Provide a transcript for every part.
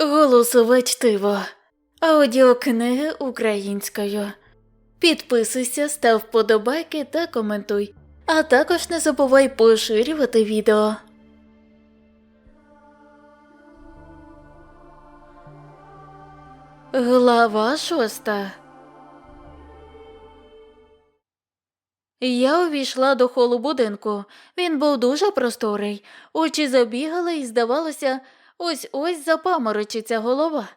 Голосове чтиво. Аудіокниги українською. Підписуйся, став вподобайки та коментуй. А також не забувай поширювати відео. Глава шоста. Я увійшла до холу будинку. Він був дуже просторий. Очі забігали і, здавалося, ось ось запаморочиться голова.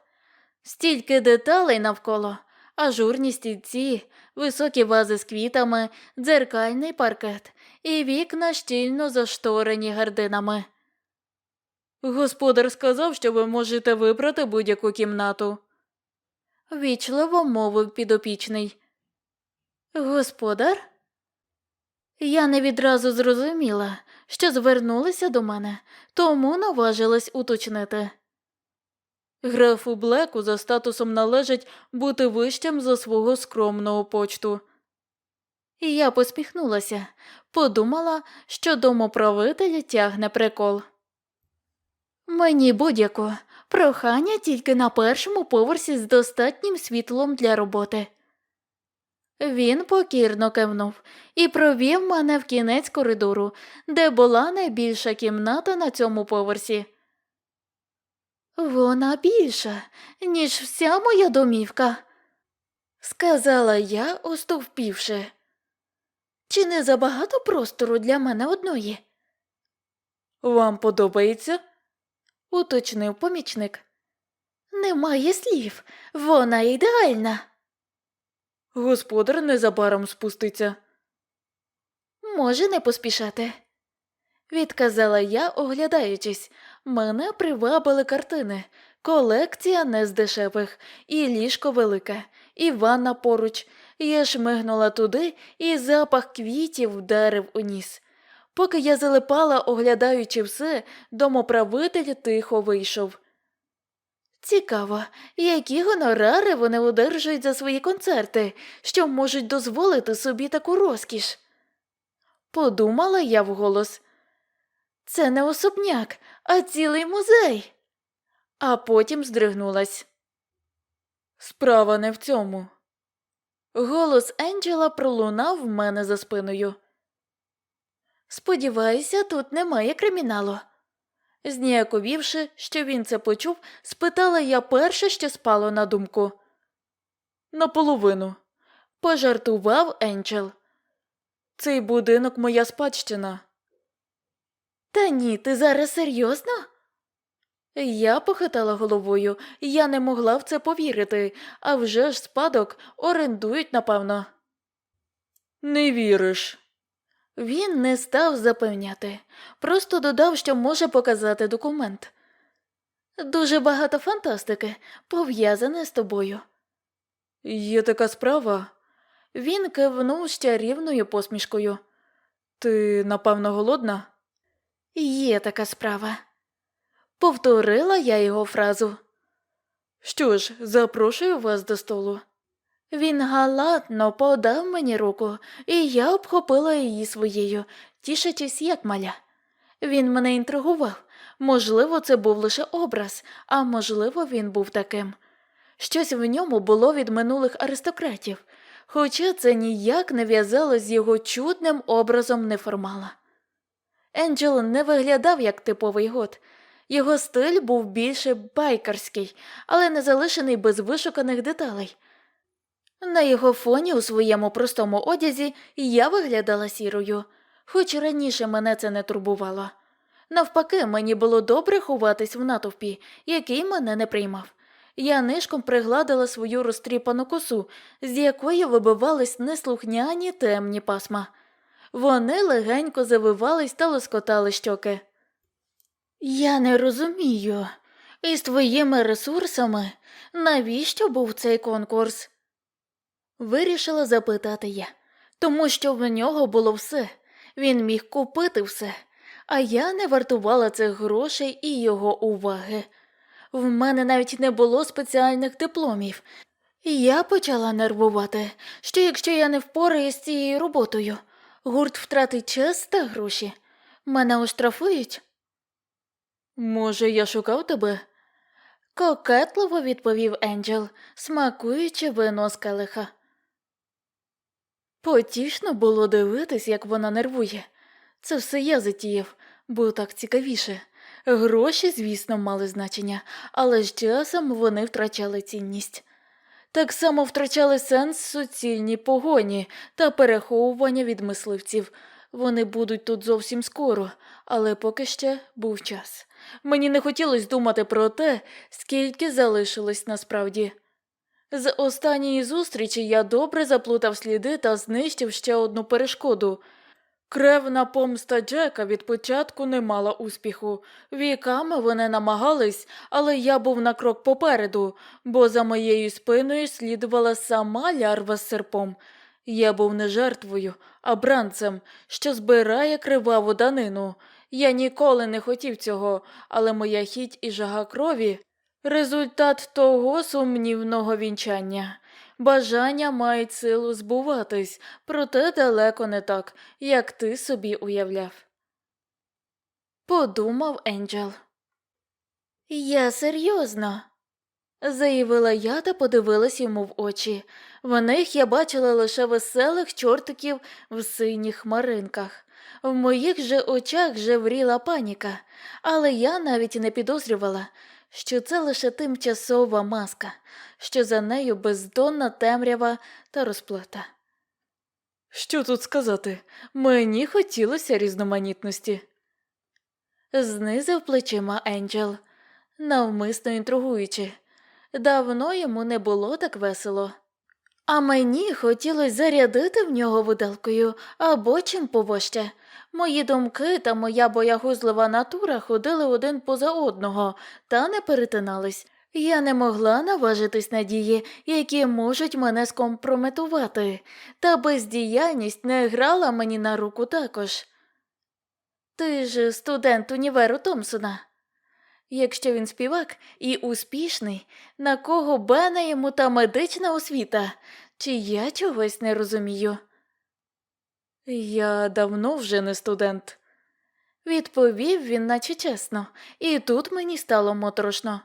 Стільки деталей навколо, ажурні стільці, високі вази з квітами, дзеркальний паркет і вікна щільно зашторені гардинами. Господар сказав, що ви можете вибрати будь-яку кімнату. Вічливо мовив підопічний. Господар? Я не відразу зрозуміла, що звернулися до мене, тому наважилась уточнити. Графу Блеку за статусом належить бути вищим за свого скромного почту. І я посміхнулася, подумала, що домоправитель тягне прикол. Мені будь-яко прохання тільки на першому поверсі з достатнім світлом для роботи. Він покірно кивнув і провів мене в кінець коридору, де була найбільша кімната на цьому поверсі. Вона більша, ніж вся моя домівка, сказала я, остовпівши. Чи не забагато простору для мене одної? Вам подобається? уточнив помічник. Немає слів, вона ідеальна. Господар незабаром спуститься. Може не поспішати, відказала я, оглядаючись. Мене привабили картини, колекція не з дешевих, і ліжко велике, і ванна поруч. Я шмигнула туди, і запах квітів вдарив у ніс. Поки я залипала, оглядаючи все, домоправитель тихо вийшов. Цікаво, які гонорари вони одержують за свої концерти, що можуть дозволити собі таку розкіш. Подумала я вголос. Це не особняк, а цілий музей. А потім здригнулась. Справа не в цьому. Голос Енджела пролунав в мене за спиною. Сподіваюся, тут немає криміналу. Зніяковівши, що він це почув, спитала я перше, що спало на думку. Наполовину. Пожартував Енджел. Цей будинок моя спадщина. Та ні, ти зараз серйозно? Я похитала головою, я не могла в це повірити, а вже ж спадок орендують, напевно. Не віриш. Він не став запевняти, просто додав, що може показати документ. Дуже багато фантастики, пов'язане з тобою. Є така справа. Він кивнув з чарівною посмішкою. Ти, напевно, голодна? Є така справа. Повторила я його фразу. Що ж, запрошую вас до столу. Він галатно подав мені руку, і я обхопила її своєю, тішачись, як маля. Він мене інтригував. Можливо, це був лише образ, а можливо, він був таким. Щось в ньому було від минулих аристократів, хоча це ніяк не в'язалось з його чудним образом неформала. Енджел не виглядав як типовий гот. Його стиль був більше байкерський, але не залишений без вишуканих деталей. На його фоні у своєму простому одязі я виглядала сірою, хоч раніше мене це не турбувало. Навпаки, мені було добре ховатись в натовпі, який мене не приймав. Я нишком пригладила свою розтріпану косу, з якої вибивались неслухняні темні пасма. Вони легенько завивались та лоскотали щоки. Я не розумію, із твоїми ресурсами навіщо був цей конкурс? Вирішила запитати я, тому що в нього було все. Він міг купити все, а я не вартувала цих грошей і його уваги. В мене навіть не було спеціальних дипломів. І я почала нервувати, що якщо я не впораюсь з цією роботою, гурт втратить час та гроші. Мене оштрафують. Може, я шукав тебе? Кокетливо відповів Енджел, смакуючи вино з келиха. Потішно було дивитись, як вона нервує. Це все я затіяв, бо так цікавіше. Гроші, звісно, мали значення, але з часом вони втрачали цінність. Так само втрачали сенс суцільні погоні та переховування від мисливців. Вони будуть тут зовсім скоро, але поки ще був час. Мені не хотілося думати про те, скільки залишилось насправді. З останньої зустрічі я добре заплутав сліди та знищив ще одну перешкоду. Кревна помста Джека від початку не мала успіху. Віками вони намагались, але я був на крок попереду, бо за моєю спиною слідувала сама лярва з серпом. Я був не жертвою, а бранцем, що збирає криваву данину. Я ніколи не хотів цього, але моя хіть і жага крові результат того сумнівного вінчання. Бажання мають силу збуватись, проте далеко не так, як ти собі уявляв. Подумав Енджел. Я серйозно, заявила я та подивилась йому в очі. В них я бачила лише веселих чортиків в синіх хмаринках. В моїх же очах жевріла паніка, але я навіть не підозрювала, що це лише тимчасова маска, що за нею бездонна темрява та розплата. Що тут сказати? Мені хотілося різноманітності. Знизив плечима Енджел, навмисно інтригуючи. Давно йому не було так весело. А мені хотілося зарядити в нього виделкою або чим повоще. Мої думки та моя боягузлива натура ходили один поза одного та не перетинались. Я не могла наважитись на дії, які можуть мене скомпрометувати, та бездіяльність не грала мені на руку також. Ти ж студент універу Томсона. Якщо він співак і успішний, на кого бена йому та медична освіта, чи я чогось не розумію? Я давно вже не студент, відповів він, наче чесно, і тут мені стало моторошно.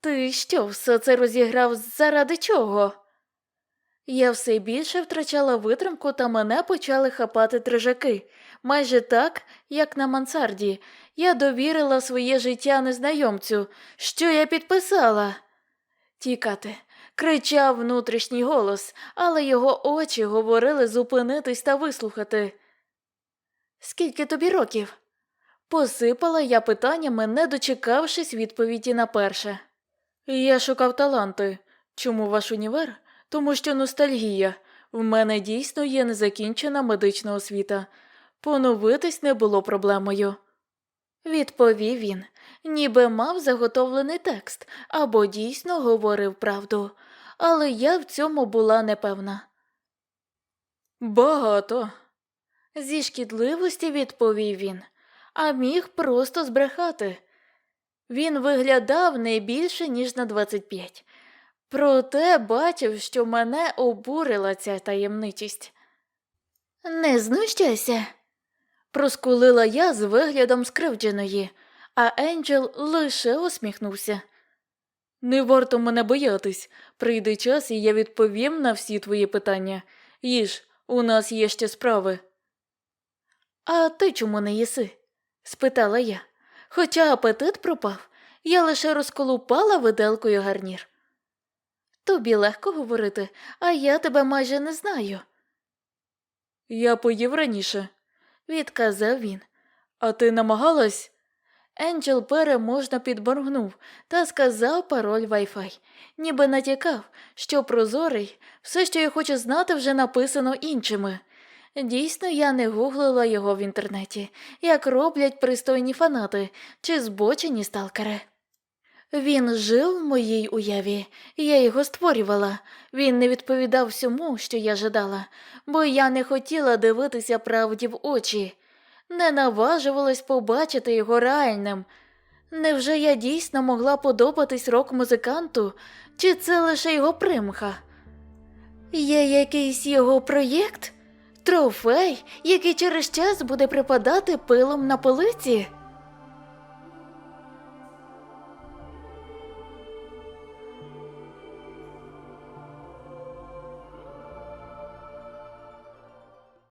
Ти що, все це розіграв заради чого? Я все більше втрачала витримку, та мене почали хапати трижаки. Майже так, як на мансарді. Я довірила своє життя незнайомцю. Що я підписала? Тікати. Кричав внутрішній голос, але його очі говорили зупинитись та вислухати. Скільки тобі років? Посипала я питаннями, не дочекавшись відповіді на перше. Я шукав таланти. Чому ваш універ? Тому що ностальгія. В мене дійсно є незакінчена медична освіта. Поновитись не було проблемою. Відповів він, ніби мав заготовлений текст або дійсно говорив правду, але я в цьому була непевна. Багато. Зі шкідливості відповів він, а міг просто збрехати. Він виглядав не більше, ніж на 25. Проте бачив, що мене обурила ця таємничість. Не знущайся, проскулила я з виглядом скривдженої, а Енджел лише усміхнувся. Не варто мене боятись. Прийде час, і я відповім на всі твої питання. Їж, у нас є ще справи. А ти чому не їси? спитала я. Хоча апетит пропав, я лише розколупала виделкою гарнір. Тобі легко говорити, а я тебе майже не знаю. Я поїв раніше, відказав він. А ти намагалась? Енджел переможно підборгнув та сказав пароль Wi-Fi, ніби натякав, що прозорий, все, що я хочу знати, вже написано іншими. Дійсно, я не гуглила його в інтернеті, як роблять пристойні фанати чи збочені сталкери. Він жив в моїй уяві, я його створювала. Він не відповідав всьому, що я жадала, бо я не хотіла дивитися правді в очі, не наважувалась побачити його реальним. Невже я дійсно могла подобатись рок-музиканту, чи це лише його примха? Є якийсь його проєкт? Трофей, який через час буде припадати пилом на полиці?